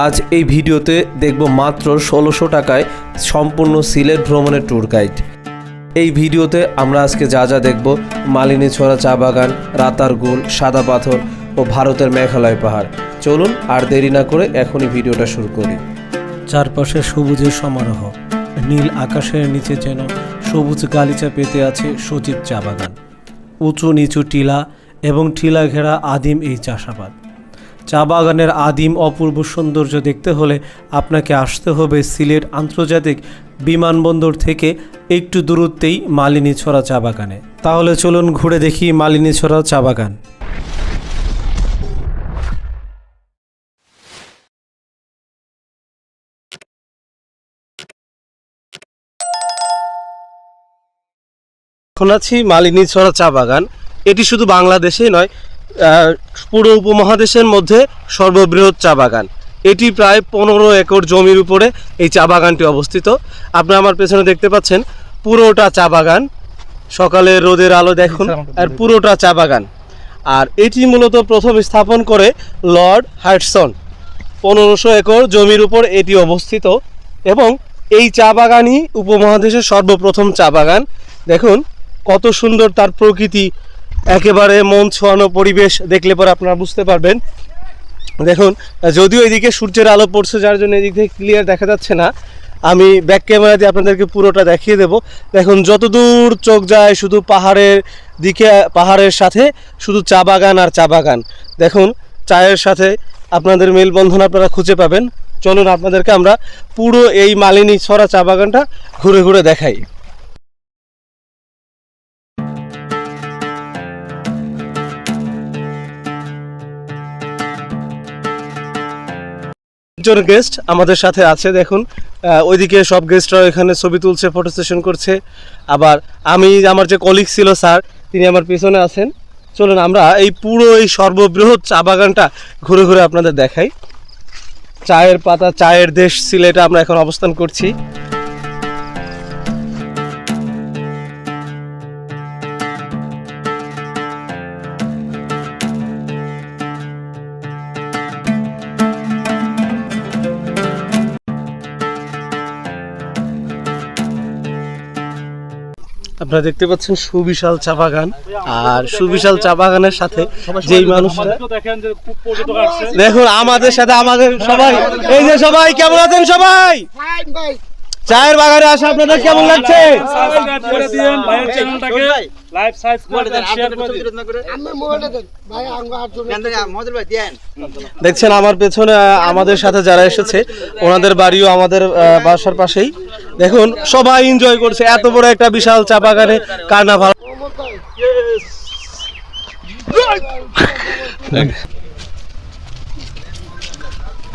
আজ এই ভিডিওতে দেখব মাত্র ষোলোশো টাকায় সম্পূর্ণ সিলেট ভ্রমণের ট্যুর গাইড এই ভিডিওতে আমরা আজকে যা যা দেখব, মালিনী ছড়া চা বাগান রাতারগুল সাদা পাথর ও ভারতের মেঘালয় পাহাড়। চলুন আর দেরি না করে এখনই ভিডিওটা শুরু করি। চারপাশে সবুজের সমারোহ। নীল আকাশের নিচে যেন সবুজ গালিচা পেতে আছে সজীব চা বাগান। উঁচু নিচু টিলা এবং টিলা ঘেরা আদিম এই চাষাবাদ। চা বাগানের আদিম অপূর্ব সৌন্দর্য দেখতে হলে আপনাকে আসতে হবে সিলেট আন্তর্জাতিক বিমানবন্দর থেকে একটু দূরত্বেই মালিনী ছড়া চা বাগানে। তাহলে চলুন ঘুরে দেখি মালিনী ছড়া চা বাগান। এখন আছি মালিনী ছড়া চা বাগান। এটি শুধু বাংলাদেশেই নয় পুরো উপমহাদেশের মধ্যে সর্ববৃহৎ চা বাগান। এটি প্রায় পনেরো একর জমির উপরে এই চা বাগানটি অবস্থিত। আপনি আমার পেছনে দেখতে পাচ্ছেন পুরোটা চা বাগান। সকালে রোদের আলো দেখুন, আর পুরোটা চা বাগান। আর এটি মূলত প্রথম স্থাপন করে লর্ড হার্টসন। পনেরোশো একর জমির উপর এটি অবস্থিত এবং এই চা বাগানই উপমহাদেশের সর্বপ্রথম চা বাগান। দেখুন, কত সুন্দর তার প্রকৃতি একেবারে মন ছোঁয়ানো পরিবেশ দেখলে পরে আপনারা বুঝতে পারবেন। দেখুন, যদিও এদিকে সূর্যের আলো পড়ছে, যার জন্য এদিক থেকে ক্লিয়ার দেখা যাচ্ছে না। আমি ব্যাক ক্যামেরা দিয়ে আপনাদেরকে পুরোটা দেখিয়ে দেব। দেখুন, যতদূর চোখ যায় শুধু পাহাড়ের দিকে, পাহাড়ের সাথে, শুধু চা বাগান আর চা বাগান। দেখুন, চায়ের সাথে আপনাদের মেলবন্ধন আপনারা খুঁজে পাবেন। চলুন আপনাদেরকে আমরা পুরো এই মালিনী ছড়া চা বাগানটা ঘুরে ঘুরে দেখাই। একজন গেস্ট আমাদের সাথে আছে, দেখুন। ওইদিকে সব গেস্টরা এখানে ছবি তুলছে ফটো সেশন করছে। আবার আমি, আমার যে কলিগ ছিল স্যার, তিনি আমার পিছনে আছেন। চলুন, আমরা এই পুরো এই সর্ববৃহৎ চা বাগানটা ঘুরে ঘুরে আপনাদের দেখাই। চায়ের পাতা, চায়ের দেশ, সিলেটে আমরা এখন অবস্থান করছি। আপনারা দেখতে পাচ্ছেন সুবিশাল চা বাগান। আর সুবিশাল চা বাগানের সাথে যেই মানুষরা দেখুন, আমাদের সাথে আমাদের সবাই এই যে সবাই, কেমন আছেন সবাই? চায়ের বাগানে আসা আপনাদের কেমন লাগছে? দেখছেন আমার পেছনে আমাদের সাথে যারা এসেছে ওনাদের বাড়িও আমাদের বাসার পাশেই। দেখুন সবাই এনজয় করছে এত বড় একটা বিশাল চা বাগানে কার্নাভাল।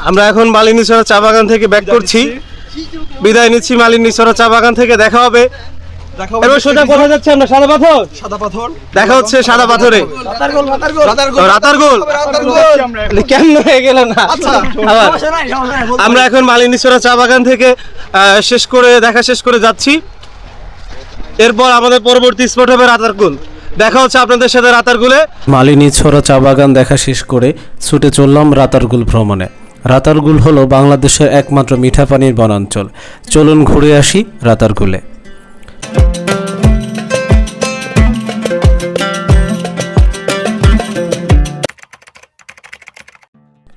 আমরা এখন মালিনীছড়া চা বাগান থেকে ব্যাক করছি। বিদায় নিচ্ছি মালিনীছড়া চা বাগান থেকে দেখা হবে। সোজা কোথায় যাচ্ছে আমরা? সাদা পাথর? সাদা পাথর। দেখা হচ্ছে সাদা পাথরে। রাতারগোল রাতারগোল ও, হয়ে গেল না? আবার। আমরা এখন মালিনীছড়া চা বাগান থেকে আহ, শেষ করে দেখা শেষ করে যাচ্ছি। এরপর আমাদের পরবর্তী স্পট হবে রাতারকুল দেখা হচ্ছে আপনাদের সাথে রাতারকুলে মালিনী ছড়া চা বাগান দেখা শেষ করে ছুটে চললাম রাতারগুল ভ্রমণে। রাতারগুল হলো বাংলাদেশের একমাত্র মিঠা পানির বনাঞ্চল। চলুন ঘুরে আসি রাতারগুলে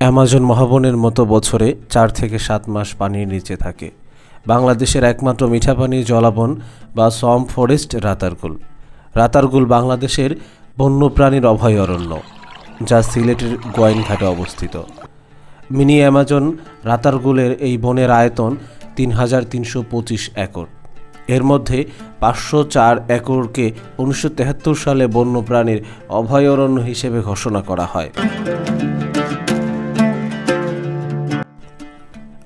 অ্যামাজন মহাবনের মতো বছরে চার থেকে সাত মাস পানির নিচে থাকে। বাংলাদেশের একমাত্র মিঠা পানির জলাবন বা সম ফরেস্ট রাতারগুল। রাতারগুল বাংলাদেশের বন্যপ্রাণীর অভয়ারণ্য, যা সিলেটের গোয়াইনঘাটে অবস্থিত। মিনি অ্যামাজন রাতারগুলের এই বনের আয়তন তিন হাজার তিনশো পঁচিশ একর। এর মধ্যে পাঁচশো চার একরকে উনিশশো সালে বন্যপ্রাণীর অভয়ারণ্য হিসেবে ঘোষণা করা হয়।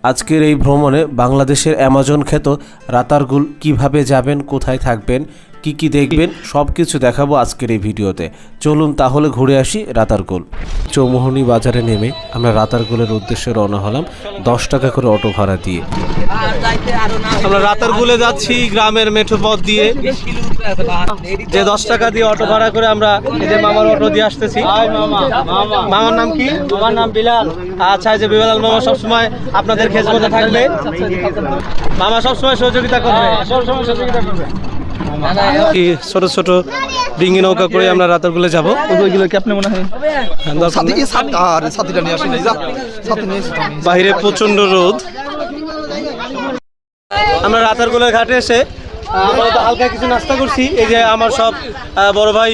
আজকের এই ভ্রমণে বাংলাদেশের অ্যামাজন খ্যাত রাতারগুল কীভাবে যাবেন, কোথায় থাকবেন কি কি দেখবেন সব কিছু দেখাবো আজকের এই ভিডিওতে। চলুন তাহলে ঘুরে আসি রাতারগুল। চৌমোহনী বাজারে নেমে আমরা রাতারগুলের উদ্দেশ্যে রওনা হলাম দশ টাকা করে অটো ভাড়া দিয়ে। আমরা রাতারগুলে যাচ্ছি গ্রামের মেঠো পথ দিয়ে। যে দশ টাকা দিয়ে অটো ভাড়া করে আমরা যে মামার অটো দিয়ে আসতেছি। মামার নাম কি? আমার নাম বিলাল। আচ্ছা এই যে বিলাল মামা সবসময় আপনাদের খেজমতে থাকবে। মামা সবসময় সহযোগিতা করবে। কি ছোট ছোট ডিঙ্গি নৌকা করে আমরা রাতারগুলে যাব? ওইগুলো কি আপনি মনে হয় দরকার সাথে নেই। সাথে আর সাথীটা নিয়ে আসি নাই যা। সাথে নিয়ে এসে আমি বাইরে প্রচণ্ড রোদ। আমরা রাতারগুলের ঘাটে এসে আমরা তো হালকা কিছু নাস্তা করছি। এই যে আমার সব বড় ভাই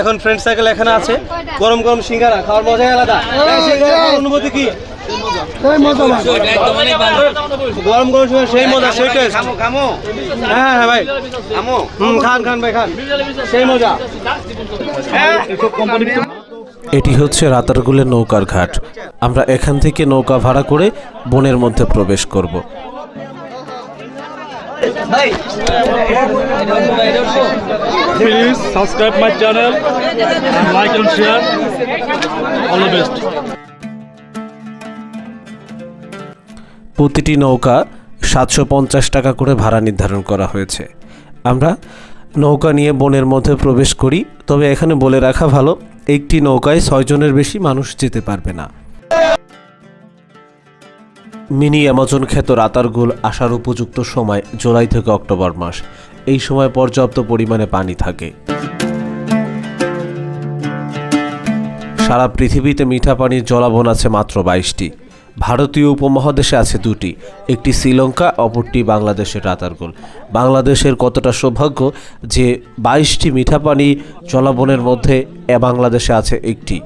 এখন ফ্রেন্ড সার্কেল এখানে আছে। গরম গরম সিঙ্গারা খাওয়ার মজাই আলাদা। খাওয়ার অনুভূতি কি? গরম গরম সময় সেই মজা সেই টেস্ট হ্যাঁ হ্যাঁ ভাই। হুম খান খান ভাই খান। সেই মজা। এটি হচ্ছে রাতারগুলের নৌকার ঘাট। আমরা এখান থেকে নৌকা ভাড়া করে বনের মধ্যে প্রবেশ করব। Please subscribe my channel and like and share. All the best. প্রতিটি নৌকা সাতশো পঞ্চাশ টাকা করে ভাড়া নির্ধারণ করা হয়েছে। আমরা নৌকা নিয়ে বনের মধ্যে প্রবেশ করি, তবে এখানে বলে রাখা ভালো, একটি নৌকায় ছয়জনের বেশি মানুষ যেতে পারবে না। মিনি অ্যামাজন খ্যাত রাতারগুল আসার উপযুক্ত সময় জুলাই থেকে অক্টোবর মাস। এই সময় পর্যাপ্ত পরিমাণে পানি থাকে। সারা পৃথিবীতে মিঠা পানির জলাবন আছে মাত্র বাইশটি। ভারতীয় উপমহাদেশে আছে দুটি, একটি শ্রীলঙ্কা, অপরটি বাংলাদেশের রাতারগুল। বাংলাদেশের কতটা সৌভাগ্য যে বাইশটি মিঠা পানি জলাবনের মধ্যে এ বাংলাদেশে আছে একটি।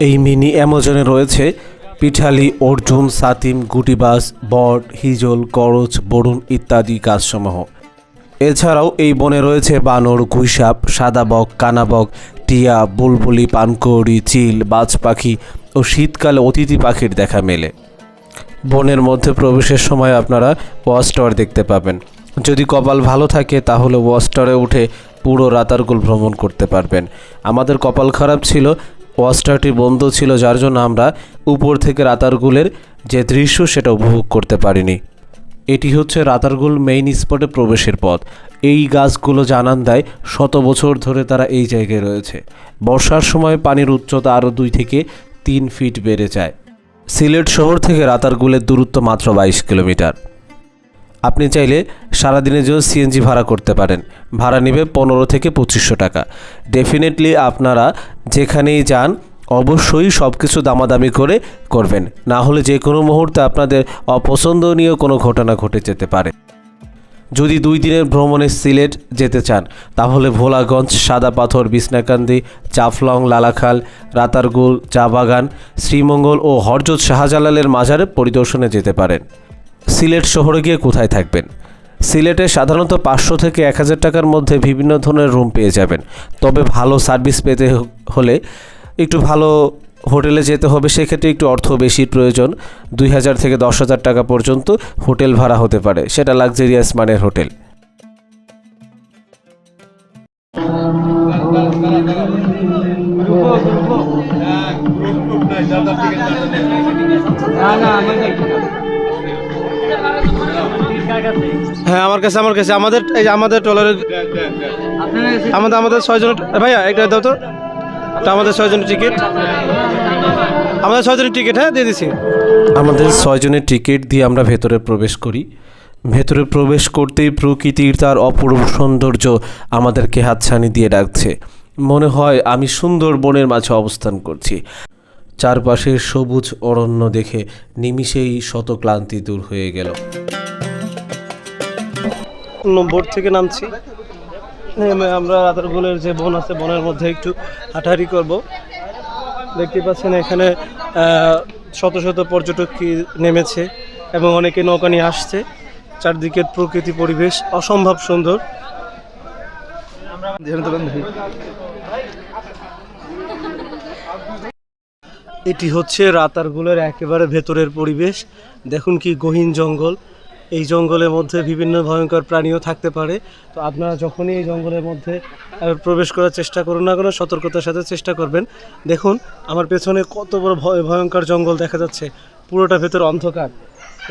এই মিনি অ্যামাজনে রয়েছে পিঠালি, অর্জুন, সাতিম, গুটিবাস, বট, হিজল করচ বরুণ ইত্যাদি গাছসমূহ। এছাড়াও এই বনে রয়েছে বানর গুইসাপ সাদাবক কানাবক টিয়া, বুলবুলি, পানকৌড়ি, চিল, বাজ পাখি ও শীতকালে অতিথি পাখির দেখা মেলে। বনের মধ্যে প্রবেশের সময় আপনারা ওয়াচ টাওয়ার দেখতে পাবেন। যদি কপাল ভালো থাকে, তাহলে ওয়াচ টাওয়ারে উঠে পুরো রাতারগুল ভ্রমণ করতে পারবেন। আমাদের কপাল খারাপ ছিল, ওয়াচ টাওয়ারটি বন্ধ ছিল, যার জন্য আমরা উপর থেকে রাতারগুলের যে দৃশ্য, সেটা উপভোগ করতে পারিনি। এটি হচ্ছে রাতারগুল মেইন স্পটে প্রবেশের পথ। এই গাছগুলো জানান দেয়, শত বছর ধরে তারা এই জায়গায় রয়েছে। বর্ষার সময় পানির উচ্চতা আরও দুই থেকে তিন ফিট বেড়ে যায়। সিলেট শহর থেকে রাতারগুলের দূরত্ব মাত্র বাইশ কিলোমিটার। আপনি চাইলে সারাদিনের জন্য সিএনজি ভাড়া করতে পারেন। ভাড়া নেবে পনেরো থেকে পঁচিশশো টাকা। ডেফিনেটলি আপনারা যেখানেই যান অবশ্যই সব কিছু দামাদামি করে করবেন। না হলে যে কোনো মুহূর্তে আপনাদের অপছন্দনীয় কোনো ঘটনা ঘটে যেতে পারে। যদি দুই দিনের ভ্রমণে সিলেট যেতে চান, তাহলে ভোলাগঞ্জ সাদা পাথর বিছনাকান্দি, চাফলং, লালাখাল, রাতারগুল, চা বাগান, শ্রীমঙ্গল ও হরজত শাহজালালের মাজারে পরিদর্শনে যেতে পারেন। সিলেট শহরে গিয়ে কোথায় থাকবেন? সিলেটে সাধারণত পাঁচশো থেকে এক হাজার টাকার মধ্যে বিভিন্ন ধরনের রুম পেয়ে যাবেন। তবে ভালো সার্ভিস পেতে হলে একটু ভালো হোটেলে যেতে হবে সেক্ষেত্রে একটু অর্থ বেশি প্রয়োজন। দুই হাজার থেকে দশ হাজার টাকা পর্যন্ত হোটেল ভাড়া হতে পারে। সেটা লাক্সারিয়াস মানের হোটেল। হ্যাঁ আমার কাছে আমার কাছে। আমাদের এই যে আমাদের ট্রলারের আমাদের আমাদের ছয়জন ভাইয়া একটা দাও তো। এটা আমাদের ছয়জনের টিকিট আমাদের ছয়জনের টিকিট হ্যাঁ? দিয়ে দিছি। আমাদের ছয়জনের টিকিট দিয়ে আমরা ভেতরে প্রবেশ করি। ভেতরে প্রবেশ করতেই প্রকৃতির তার অপূর্ব সৌন্দর্য আমাদেরকে হাতছানি দিয়ে ডাকছে। মনে হয় আমি সুন্দর বনের মাঝে অবস্থান করছি। চারপাশে সবুজ অরণ্য দেখে নিমিষেই শত ক্লান্তি দূর হয়ে গেল। নম্বর থেকে নামছি। আমরা রাতারগুলের যে বন আছে, বনের মধ্যে একটু হাঁটাহাঁটি করব। দেখতে পাচ্ছেন এখানে শত শত পর্যটক নেমেছে এবং অনেকে নৌকা নিয়ে আসছে। চারদিকের প্রকৃতি পরিবেশ অসম্ভব সুন্দর। এটি হচ্ছে রাতারগুলের একেবারে ভেতরের পরিবেশ। দেখুন কি গহীন জঙ্গল। এই জঙ্গলের মধ্যে বিভিন্ন ভয়ঙ্কর প্রাণীও থাকতে পারে। তো আপনারা যখনই এই জঙ্গলের মধ্যে প্রবেশ করার চেষ্টা করুন না কোনো, সতর্কতার সাথে চেষ্টা করবেন। দেখুন, আমার পেছনে কত বড় ভয়, ভয়ঙ্কর জঙ্গল দেখা যাচ্ছে। পুরোটা ভেতরে অন্ধকার।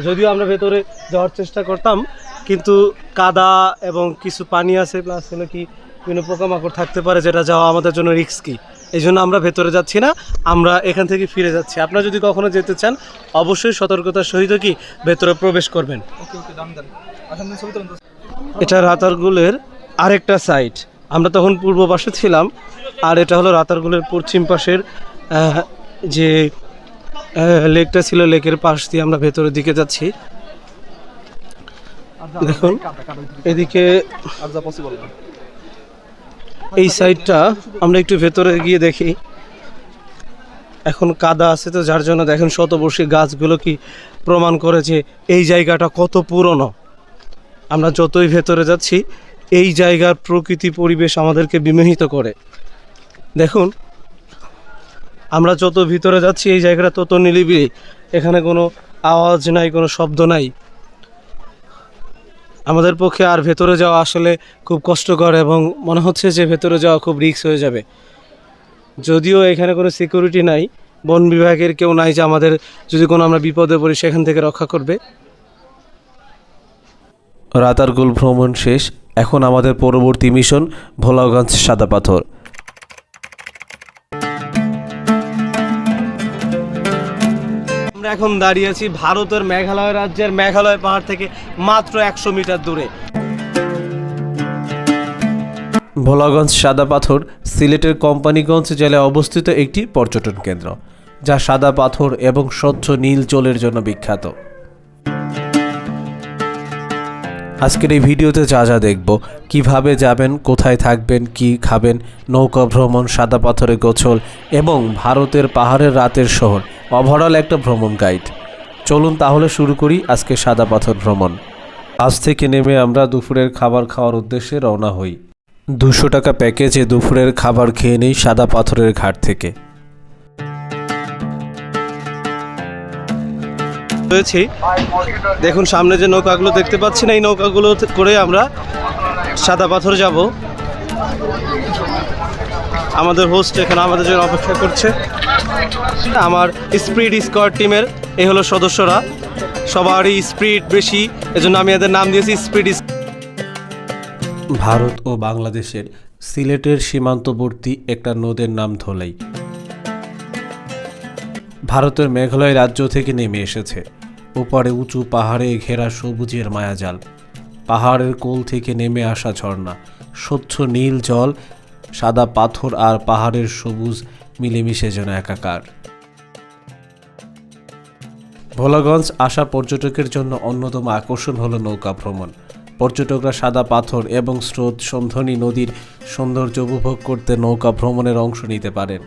যদিও আমরা ভেতরে যাওয়ার চেষ্টা করতাম, কিন্তু কাদা এবং কিছু পানি আছে, প্লাস হলো কি, বিভিন্ন পোকামাকড় থাকতে পারে, যেটা যাওয়া আমাদের জন্য রিস্কি। এই জন্য আমরা ভেতরে যাচ্ছি না আমরা এখান থেকে ফিরে যাচ্ছি। আপনারা যদি কখনো যেতে চান অবশ্যই সতর্কতার সহিত কি ভেতরে প্রবেশ করবেন। এটা রাতারগুলের আরেকটা সাইড আমরা তখন পূর্ব পাশে ছিলাম আর এটা হলো রাতারগুলের পশ্চিম পাশের যে লেকটা ছিল লেকের পাশ দিয়ে আমরা ভেতরের দিকে যাচ্ছি। দেখুন এদিকে পসিবল এই সাইডটা আমরা একটু ভেতরে গিয়ে দেখি। এখন কাদা আছে তো, যার জন্য দেখেন শতবর্ষী গাছগুলো কি প্রমাণ করে যে এই জায়গাটা কত পুরনো। আমরা যতই ভেতরে যাচ্ছি, এই জায়গার প্রকৃতি পরিবেশ আমাদেরকে বিমোহিত করে। দেখুন, আমরা যত ভিতরে যাচ্ছি এই জায়গাটা তত নিলিবিলি। এখানে কোনো আওয়াজ নাই, কোনো শব্দ নাই। আমাদের পক্ষে আর ভেতরে যাওয়া আসলে খুব কষ্টকর এবং মনে হচ্ছে যে ভেতরে যাওয়া খুব রিক্স হয়ে যাবে। যদিও এখানে কোনো সিকিউরিটি নাই, বন বিভাগের কেউ নাই যে আমাদের যদি কোনো আমরা বিপদে পড়ি সেখান থেকে রক্ষা করবে। রাতারগুল ভ্রমণ শেষ, এখন আমাদের পরবর্তী মিশন ভোলাগঞ্জ সাদা পাথর। আমরা এখন দাঁড়িয়ে আছি ভারতের মেঘালয় রাজ্যের মেঘালয় পাহাড় থেকে মাত্র একশো মিটার দূরে। ভোলাগঞ্জ সাদা পাথর সিলেটের কোম্পানিগঞ্জ জেলায় অবস্থিত একটি পর্যটন কেন্দ্র, যা সাদা পাথর এবং স্বচ্ছ নীল জলের জন্য বিখ্যাত। আজকের এই ভিডিওতে যা যা দেখব, কীভাবে যাবেন, কোথায় থাকবেন, কি খাবেন, নৌকা ভ্রমণ সাদা পাথরে গোছল এবং ভারতের পাহাড়ের রাতের শহর ওভারঅল একটা ভ্রমণ গাইড চলুন তাহলে শুরু করি আজকে সাদা পাথর ভ্রমণ। আজ থেকে নেমে আমরা দুপুরের খাবার খাওয়ার উদ্দেশ্যে রওনা হই। দুশো টাকা প্যাকেজে দুপুরের খাবার খেয়ে নেই সাদা পাথরের ঘাট থেকে। রয়েছি। দেখুন, সামনে যে নৌকাগুলো দেখতে পাচ্ছি না, এই নৌকাগুলো করে আমরা সাদা পাথর যাব। আমাদের হোস্ট এখানে আমাদের জন্য অপেক্ষা করছে। আমার স্পিড স্কোয়াড টিমের এই হলো সদস্যরা। সবারই স্পিড বেশি, এজন্য আমি এদের নাম দিয়েছি স্পিড ভারত ও বাংলাদেশের সিলেটের সীমান্তবর্তী একটা নদের নাম ধলাই। ভারতের মেঘালয় রাজ্য থেকে নেমে এসেছে। ওপারে উঁচু পাহাড়ে ঘেরা সবুজের মায়াজাল। পাহাড়ের কোল থেকে নেমে আসা ঝর্ণা। স্বচ্ছ নীল জল, সাদা পাথর আর পাহাড়ের সবুজ মিলেমিশে যেন একাকার। ভোলাগঞ্জ আসা পর্যটকের জন্য অন্যতম আকর্ষণ হলো নৌকা ভ্রমণ। পর্যটকরা সাদা পাথর এবং স্রোত সন্ধনী নদীর সৌন্দর্য উপভোগ করতে নৌকা ভ্রমণের অংশ নিতে পারেন।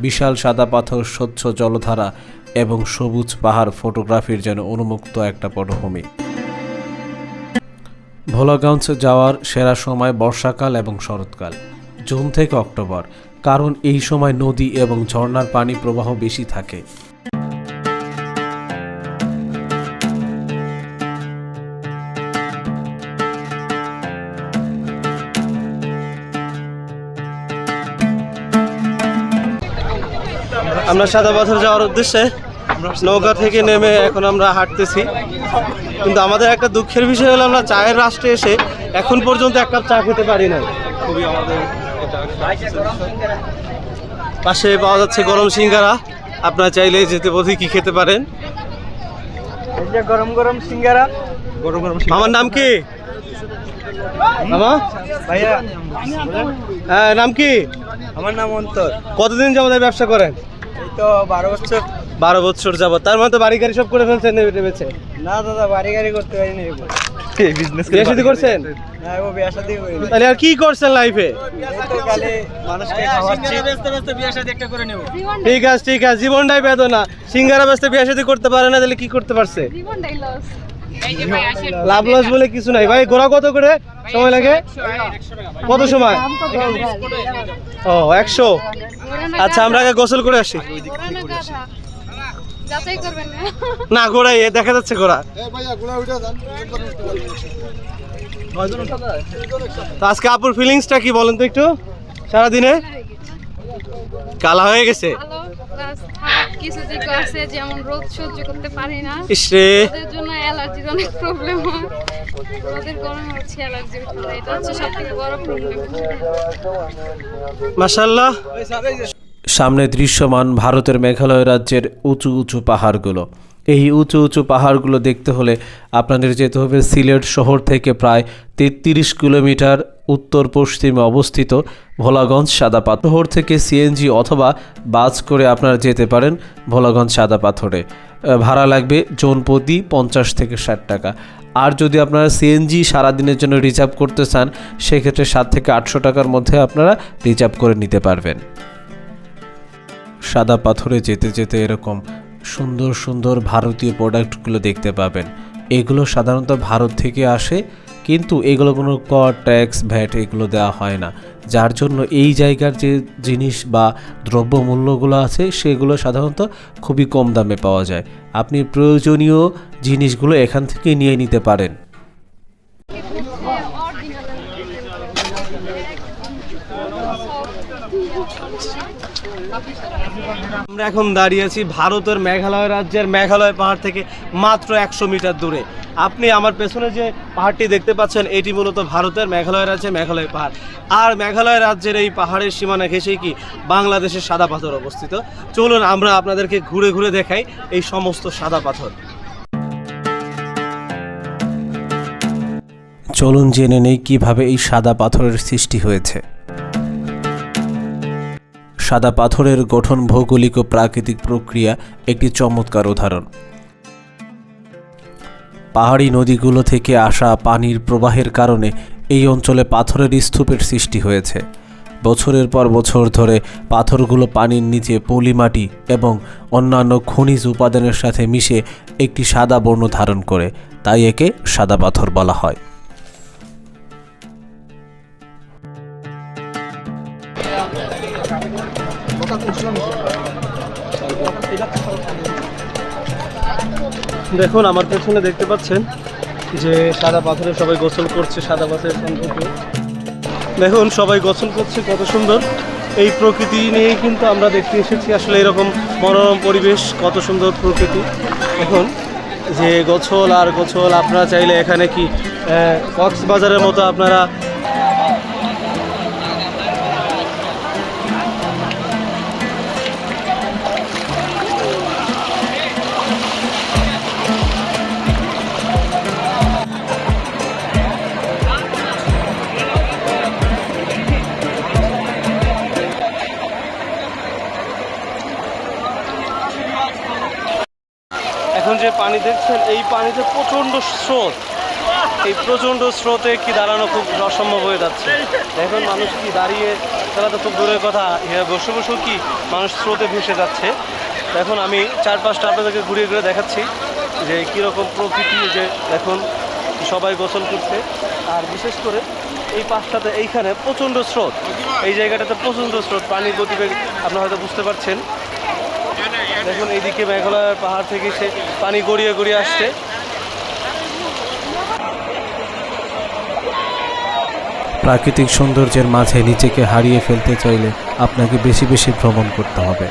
বিশাল সাদা পাথর, স্বচ্ছ জলধারা এবং সবুজ পাহাড় ফটোগ্রাফির যেন উন্মুক্ত একটা পটভূমি। ভোলাগঞ্জ যাওয়ার সেরা সময় বর্ষাকাল এবং শরৎকাল, জুন থেকে অক্টোবর। কারণ এই সময় নদী এবং ঝর্ণার পানি প্রবাহ বেশি থাকে। আমরা সাদা পাথর যাওয়ার উদ্দেশ্যে নৌকা থেকে নেমে এখন আমরা হাঁটতেছি। কিন্তু আমাদের একটা দুঃখের বিষয় হলো, আমরা চায়ের রাষ্ট্রে এসে এখন পর্যন্ত এক কাপ চা খেতে পারি না খুবই আমাদের পাশে পাওয়া যাচ্ছে গরম সিঙ্গারা। আপনারা চাইলে যেতে পথে কি খেতে পারেন? গরম গরম সিঙ্গারা। গরম গরম আমার নাম কি? মামা? ভাইয়া। হ্যাঁ নাম কি? আমার নাম অন্তর। কতদিন যাব ব্যবসা করেন? এই তো বারো বছর বারো বছর যাবত। তার মানে তো বাড়ি গাড়ি সব করে ফেলছেন নেমেছে। না দাদা বাড়ি গাড়ি করতে পারিনি এরকম। বিজনেস বিয়ে শাদী করছেন? না ও বিয়া শাদি করিনি তাহলে আর কি করছেন লাইফে খালি মানুষকে খাওয়াচ্ছি। ঠিক আছে ঠিক আছে জীবনটাই বেদনা। সিঙ্গারা ব্যস্ত বিয়ে শাদী করতে পারে না তাহলে কি করতে পারছে? জীবনটাই লস লাভ লস বলে কিছু নাই। ভাই ঘোরা কত করে? সময় লাগে? কত সময়? ও একশো? আচ্ছা আমরা আগে গোসল করে আসি। যাচাই করবেন না। না ঘোড়াই এ দেখা যাচ্ছে ঘোড়া। তো আজকে আপুর ফিলিংসটা কি বলেন তো একটু? সারাদিনে? কালা হয়ে গেছে। কিছু দিক আছে যেমন রোদ সহ্য করতে পারি না। ইসরে জন্য অ্যালার্জির অনেক প্রবলেম হয়। রোদের গরমে হচ্ছে অ্যালার্জি এটা হচ্ছে সব বড় প্রবলেম মাশাল্লাহ সামনে দৃশ্যমান ভারতের মেঘালয় রাজ্যের উঁচু উঁচু পাহাড়গুলো। এই উঁচু উঁচু পাহাড়গুলো দেখতে হলে আপনাদের যেতে হবে সিলেট শহর থেকে প্রায় তেত্রিশ কিলোমিটার উত্তর পশ্চিমে অবস্থিত ভোলাগঞ্জ সাদা পাথর থেকে সিএনজি অথবা বাস করে আপনারা যেতে পারেন ভোলাগঞ্জ সাদা পাথরে। ভাড়া লাগবে জনপ্রতি পঞ্চাশ থেকে ষাট টাকা। আর যদি আপনারা সিএনজি সারাদিনের জন্য রিজার্ভ করতে চান, সেক্ষেত্রে সাত থেকে আটশো টাকার মধ্যে আপনারা রিজার্ভ করে নিতে পারবেন। সাদা পাথরে যেতে যেতে এরকম সুন্দর সুন্দর ভারতীয় প্রোডাক্টগুলো দেখতে পাবেন। এগুলো সাধারণত ভারত থেকে আসে, কিন্তু এগুলো কোনো কর ট্যাক্স ভ্যাট এগুলো দেওয়া হয় না। যার জন্য এই জায়গার যে জিনিস বা দ্রব্য মূল্যগুলো আছে, সেগুলো সাধারণত খুবই কম দামে পাওয়া যায়। আপনি প্রয়োজনীয় জিনিসগুলো এখান থেকে নিয়ে নিতে পারেন। আমরা এখন দাঁড়িয়ে আছি ভারতের মেঘালয় রাজ্যের মেঘালয় পাহাড় থেকে মাত্র একশো মিটার দূরে। আপনি আমার পেছনে যে পাহাড়টি দেখতে পাচ্ছেন, এটি মূলত ভারতের মেঘালয় রাজ্যের মেঘালয় পাহাড়। আর মেঘালয় রাজ্যের এই পাহাড়ের সীমানা ঘেঁষেই কি বাংলাদেশের সাদা পাথর অবস্থিত? চলুন আমরা আপনাদেরকে ঘুরে ঘুরে দেখাই এই সমস্ত সাদা পাথর। চলুন জেনে নেই কীভাবে এই সাদা পাথরের সৃষ্টি হয়েছে। সাদা পাথরের গঠন ভৌগোলিক ও প্রাকৃতিক প্রক্রিয়া একটি চমৎকার উদাহরণ। পাহাড়ি নদীগুলো থেকে আসা পানির প্রবাহের কারণে এই অঞ্চলে পাথরের স্তূপের সৃষ্টি হয়েছে। বছরের পর বছর ধরে পাথরগুলো পানির নিচে পলি মাটি এবং অন্যান্য খনিজ উপাদানের সাথে মিশে একটি সাদা বর্ণ ধারণ করে, তাই একে সাদা পাথর বলা হয়। দেখুন, আমার পেছনে দেখতে পাচ্ছেন যে সাদা পাথরে সবাই গোসল করছে, সাদা পাথরের সৌন্দর্য। দেখুন, সবাই গোসল করছে, কত সুন্দর। এই প্রকৃতি নিয়েই কিন্তু আমরা দেখতে এসেছি আসলে এরকম মনোরম পরিবেশ, কত সুন্দর প্রকৃতি। এখন যে গোছল আর গোছল আপনারা চাইলে এখানে কি কক্সবাজারের মতো আপনারা পানিতে প্রচণ্ড স্রোত। এই প্রচণ্ড স্রোতে কি দাঁড়ানো খুব অসম্ভব হয়ে যাচ্ছে। এখন মানুষ কি দাঁড়িয়ে, তারা তো খুব দূরের কথা বসে বসেও কি মানুষ স্রোতে ভেসে যাচ্ছে। এখন আমি চার পাঁচটা আপনাদেরকে ঘুরিয়ে ঘুরে দেখাচ্ছি যে কীরকম প্রকৃতি যে এখন সবাই গোসল করছে। আর বিশেষ করে এই পাশটাতে এইখানে প্রচণ্ড স্রোত। এই জায়গাটাতে প্রচণ্ড স্রোত, পানির গতিবেগ আপনারা হয়তো বুঝতে পারছেন। দেখুন এইদিকে মেঘালয়ের পাহাড় থেকে সে পানি গড়িয়ে গড়িয়ে আসছে। প্রাকৃতিক সৌন্দর্যের মাঝে নিজেকে হারিয়ে ফেলতে চাইলে আপনাকে বেশি বেশি ভ্রমণ করতে হবে।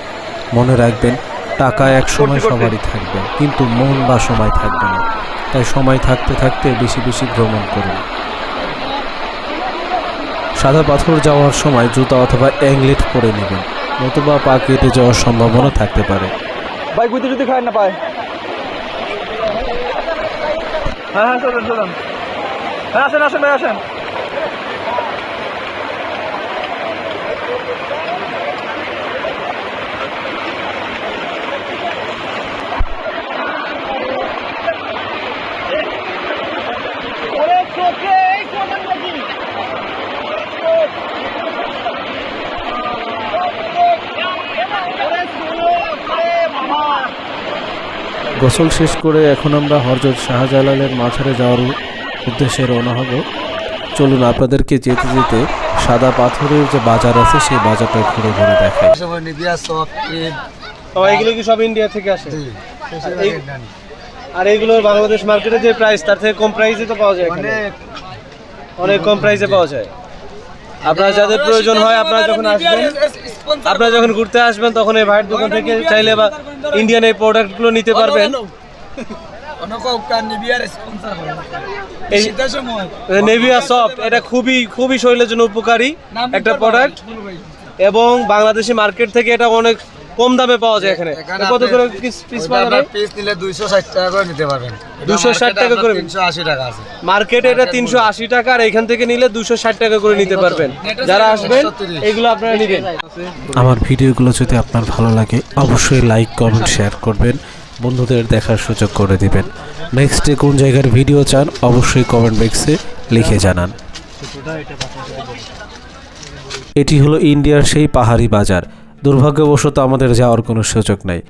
মনে রাখবেন টাকা এক সময় সবারই থাকবে কিন্তু মন বা সময় থাকবে না। তাই সময় থাকতে থাকতে বেশি বেশি ভ্রমণ করুন। সাদা পাথর যাওয়ার সময় জুতা অথবা অ্যাংলেট পরে নেবেন। নতুবা পা কেটে যাওয়ার সম্ভাবনা থাকতে পারে। বাইক বুঝতে যদি খায় না পায় হ্যাঁ হ্যাঁ চলেন চলেন। হ্যাঁ আসেন আসেন, ভাই, আসেন। গোসল শেষ করে এখন আমরা হরজত শাহজালালের মাঝারে যাওয়ার উদ্দেশ্যে রওনা হব। চলুন আপনাদেরকে যেতে যেতে সাদা পাথরের যে বাজার আছে সেই বাজারটা ঘুরে ঘুরে দেখাই। এগুলো কি সব ইন্ডিয়া থেকে আসে? আর এইগুলোর বাংলাদেশ মার্কেটে যে প্রাইস তার থেকে কম প্রাইসে তো পাওয়া যায়। অনেক। কম প্রাইসে পাওয়া যায়। আপনার যাদের প্রয়োজন হয় আপনারা যখন আসবেন আপনারা যখন ঘুরতে আসবেন তখন এই ভাইয়ের দোকান থেকে চাইলে বা ইন্ডিয়ান এই প্রোডাক্টগুলো নিতে পারবেন। নেভিয়া সফট এটা খুবই খুবই শরীরের জন্য উপকারী একটা প্রোডাক্ট এবং বাংলাদেশি মার্কেট থেকে এটা অনেক কম দামে পাওয়া যায় এখানে। কত করে পিস পাওয়া যায়? পিস নিলে দুইশো ষাট টাকা করে নিতে পারবেন। 260 টাকা করে? তিনশো আশি টাকা আছে। মার্কেটে এটা তিনশো আশি টাকা আর এখান থেকে নিলে দুশো ষাট টাকা করে নিতে পারবেন। যারা আসবেন এগুলো আপনারা নেবেন। আমার ভিডিওগুলো যদি আপনার ভালো লাগে অবশ্যই লাইক কমেন্ট শেয়ার করবেন। বন্ধুদের দেখার সুযোগ করে দিবেন। নেক্সটে কোন জায়গার ভিডিও চান অবশ্যই কমেন্ট বক্সে লিখে জানান। এটি হলো ইন্ডিয়ার সেই পাহাড়ি বাজার। দুর্ভাগ্যবশত আমাদের যাওয়ার কোনো সুযোগ নেই।